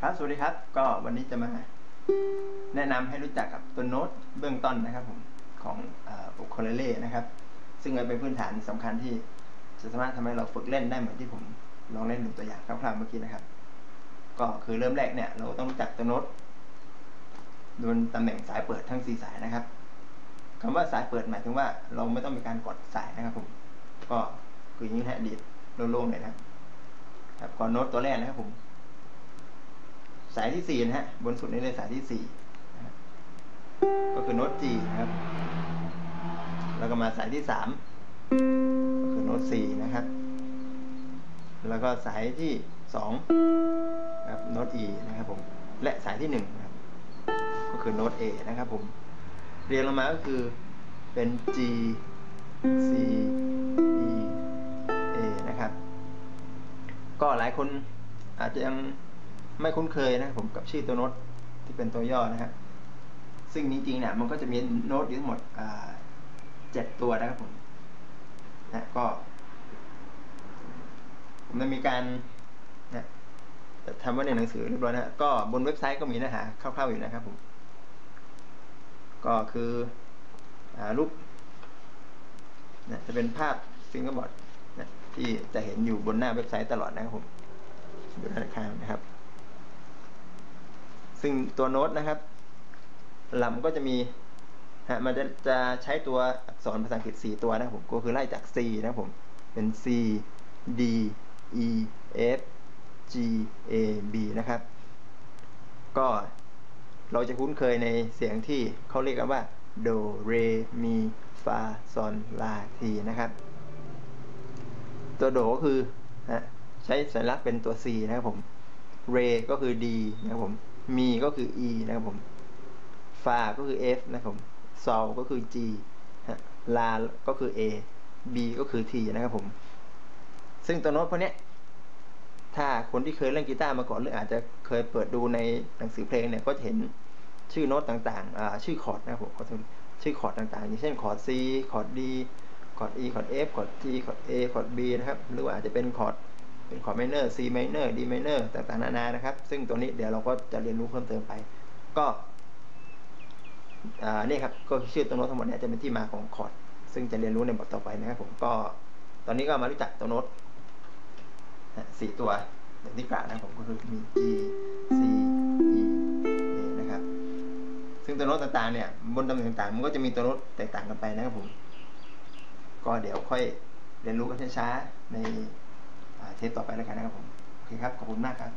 ครับสวัสดีครับ ก็วันนี้จะมาแนะนำให้รู้จักกับตัวโน้ตเบื้องต้นนะครับผมของโอคเลเล่นะครับ ซึ่งเป็นพื้นฐานสำคัญที่จะสามารถทำให้เราฝึกเล่นได้เหมือนที่ผมลองเล่นหนึ่งตัวอย่างคร่าวๆเมื่อกี้นะครับ ก็คือเริ่มแรกเนี่ยเราต้องรู้จักตัวโน้ต ดนตำแหน่งสายเปิดทั้งสี่สายนะครับคำว่าสายเปิดหมายถึงว่าเราไม่ต้องมีการกดสายนะครับผมก็คืออย่างนี้นะดีดโล่งๆเลยนะครับครับก่อนโน้ตตัวแรกนะครับผม สายที่สี่นะฮะบนสุดนี้เลยสายที่สี่ก็คือโน้ต G นะครับ แล้วก็มาสายที่สามก็คือโน้ต C นะครับ แล้วก็สายที่สองครับโน้ต E นะครับผมและสายที่หนึ่งนะครับ คือโน้ต A นะครับผม เรียงลงมาก็คือเป็น G C E A นะครับ ก็หลายคนอาจจะยังไม่คุ้นเคยนะครับผมกับชื่อตัวโน้ตที่เป็นตัวย่อนะครับ ซึ่งจริงๆเนี่ยมันก็จะมีโน้ตอยู่ทั้งหมดเจ็ดตัวนะครับผมนะก็ ผมได้มีการนะทำไว้ในหนังสือเรียบร้อยนะ ก็บนเว็บไซต์ก็มีเนื้อหาคร่าวๆอยู่นะครับผม ก็คืออรูปนะจะเป็นภาพฟิงเกอร์บอร์ดนะที่จะเห็นอยู่บนหน้าเว็บไซต์ตลอดนะครับผมอยู่ด้านข้างนะครับ ซึ่งตัวโน้ตนะครับลำก็จะมีฮะมันจะจะใช้ตัวอักษรภาษาอังกฤษ 4 ตัวนะครับผมก็คือไล่จาก C นะครับผมเป็น C D E F G A B นะครับ ก็ เราจะคุ้นเคยในเสียงที่เขาเรียกกันว่าโดเรมีฟาซอนลาทีนะครับ ตัวโดก็คือใช้สัญลักษณ์เป็นตัว C นะครับผมเรก็คือ D นะครับผมมีก็คือ e นะครับผมฟาก็คือ f นะครับผมซอลก็คือ g ลา ก็คือ a b ก็คือ t นะครับผม ซึ่งตัวโน้ตพวกนี้ ถ้าคนที่เคยเล่นกีตาร์มาก่อนหรืออาจจะเคยเปิดดูในหนังสือเพลงเนี่ยก็จะเห็นชื่อโน้ตต่างๆ ชื่อคอร์ดนะครับผมชื่อคอร์ดต่างๆอย่างเช่นคอร์ด C คอร์ด D คอร์ด E คอร์ด F คอร์ด G คอร์ด A คอร์ด B นะครับ หรือว่าอาจจะเป็นคอร์ดเป็นคอร์ดไมเนอร์ C ไมเนอร์ D ไมเนอร์ต่างๆนานานะครับ ซึ่งตัวนี้เดี๋ยวเราก็จะเรียนรู้เพิ่มเติมไป ก็นี่ครับก็ชื่อตัวโน้ตทั้งหมดเนี่ยจะเป็นที่มาของคอร์ดซึ่งจะเรียนรู้ในบทต่อไปนะครับผมก็ตอนนี้ก็มารู้จักตัวโน้ต สี่ตัวอย่างที่กล่าวนะผมก็คือมี G C E A นะครับ ซึ่งตัวโน้ตต่างๆเนี่ยบนตำแหน่งต่างๆมันก็จะมีตัวโน้ตแตกต่างกันไปนะครับผม ก็เดี๋ยวค่อยเรียนรู้กันช้าๆในเทปต่อไปแล้วกันนะครับผม โอเคครับ ขอบคุณมากครับ